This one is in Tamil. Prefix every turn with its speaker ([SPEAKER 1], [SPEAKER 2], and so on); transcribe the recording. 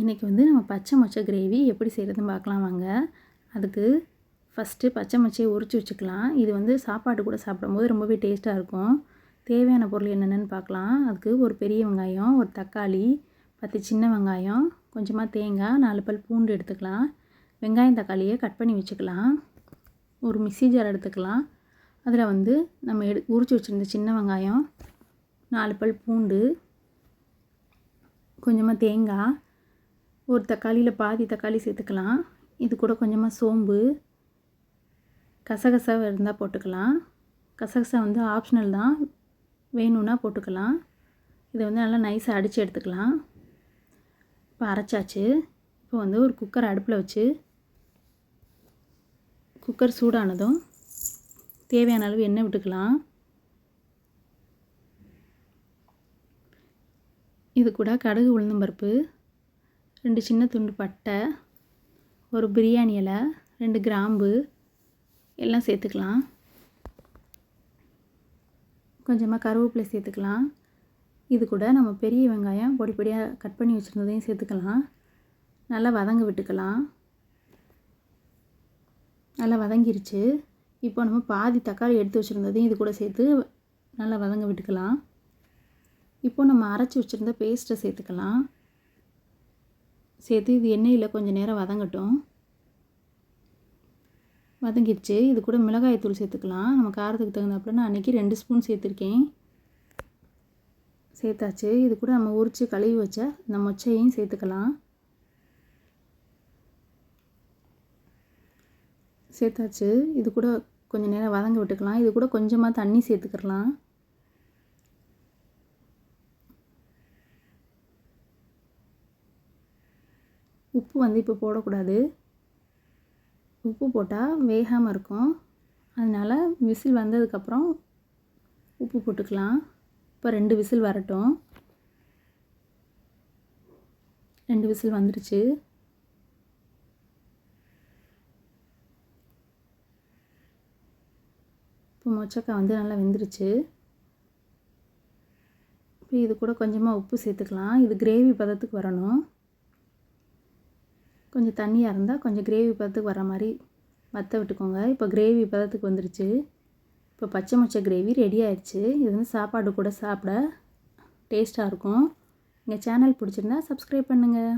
[SPEAKER 1] இன்றைக்கி வந்து நம்ம பச்சை மொச்சை கிரேவி எப்படி செய்கிறதுன்னு பார்க்கலாம் வாங்க. அதுக்கு ஃபஸ்ட்டு பச்சை மொச்சையை உரிச்சு வச்சுக்கலாம். இது வந்து சாப்பாடு கூட சாப்பிடும்போது ரொம்பவே டேஸ்ட்டாக இருக்கும். தேவையான பொருள் என்னென்னு பார்க்கலாம். அதுக்கு ஒரு பெரிய வெங்காயம் ஒரு தக்காளி பத்து சின்ன வெங்காயம் கொஞ்சமாக தேங்காய் நாலு பல் பூண்டு எடுத்துக்கலாம். வெங்காயம் தக்காளியை கட் பண்ணி வச்சுக்கலாம். ஒரு மிக்சி ஜார் எடுத்துக்கலாம். அதில் வந்து நம்ம எடு உரிச்சு வச்சுருந்த சின்ன வெங்காயம் நாலு பல் பூண்டு கொஞ்சமாக தேங்காய் ஒரு தக்காளியில் பாதி தக்காளி சேர்த்துக்கலாம். இது கூட கொஞ்சமாக சோம்பு. கசகசா இருந்தால் போட்டுக்கலாம். கசகசா வந்து ஆப்ஷனல் தான். வேணும்னா போட்டுக்கலாம். இதை வந்து நல்லா நைஸாக அடித்து எடுத்துக்கலாம். இப்போ அரைச்சாச்சு. இப்போ வந்து ஒரு குக்கர் அடுப்பில் வச்சு குக்கர் சூடானதும் தேவையான அளவு எண்ணெய் விட்டுக்கலாம். இது கூட கடுகு உளுந்தம்பருப்பு. ரெண்டு சின்ன துண்டு பட்டை ஒரு பிரியாணி இலை ரெண்டு கிராம்பு எல்லாம் சேர்த்துக்கலாம். கொஞ்சமாக கருவேப்பிலை சேர்த்துக்கலாம். இது கூட நம்ம பெரிய வெங்காயம் பொடி பொடியாக கட் பண்ணி வச்சுருந்ததையும் சேர்த்துக்கலாம். நல்லா வதங்க விட்டுக்கலாம். நல்லா வதங்கிருச்சு. இப்போ நம்ம பாதி தக்காளி எடுத்து வச்சுருந்ததையும் இது கூட சேர்த்து நல்லா வதங்க விட்டுக்கலாம். இப்போ நம்ம அரைச்சி வச்சுருந்த பேஸ்ட்டை சேர்த்துக்கலாம். சேர்த்து இது எண்ணெயில் கொஞ்சம் நேரம் வதங்கட்டும். வதங்கிடுச்சு. இது கூட மிளகாய் தூள் சேர்த்துக்கலாம். நம்ம காரத்துக்கு தகுந்தாப்புல நான் அன்றைக்கி ரெண்டு ஸ்பூன் சேர்த்துருக்கேன். சேர்த்தாச்சு. இது கூட நம்ம உரித்து கழுவி வச்ச இந்த மொச்சையும் சேர்த்துக்கலாம். சேர்த்தாச்சு. இது கூட கொஞ்சம் நேரம் வதங்க விட்டுக்கலாம். இது கூட கொஞ்சமாக தண்ணி சேர்த்துக்கலாம். உப்பு வந்து இப்போ போடக்கூடாது. உப்பு போட்டால் வேகாமல் இருக்கும். அதனால் விசில் வந்ததுக்கப்புறம் உப்பு போட்டுக்கலாம். இப்போ ரெண்டு விசில் வரட்டும். ரெண்டு விசில் வந்துடுச்சு இப்போ மொச்சக்காய் வந்து நல்லா வெந்துருச்சு. இப்போ இது கூட கொஞ்சமாக உப்பு சேர்த்துக்கலாம். இது கிரேவி பதத்துக்கு வரணும். கொஞ்சம் தண்ணியாக இருந்தால் கொஞ்சம் கிரேவி பதத்துக்கு வர மாதிரி வற்ற விட்டுக்கோங்க. இப்போ கிரேவி பதத்துக்கு வந்துருச்சு. இப்போ பச்சை மொச்சை கிரேவி ரெடி ஆயிடுச்சு. இது வந்து சாப்பாடு கூட சாப்பிட டேஸ்ட்டாக இருக்கும். எங்கள் சேனல் பிடிச்சிருந்தா சப்ஸ்கிரைப் பண்ணுங்கள்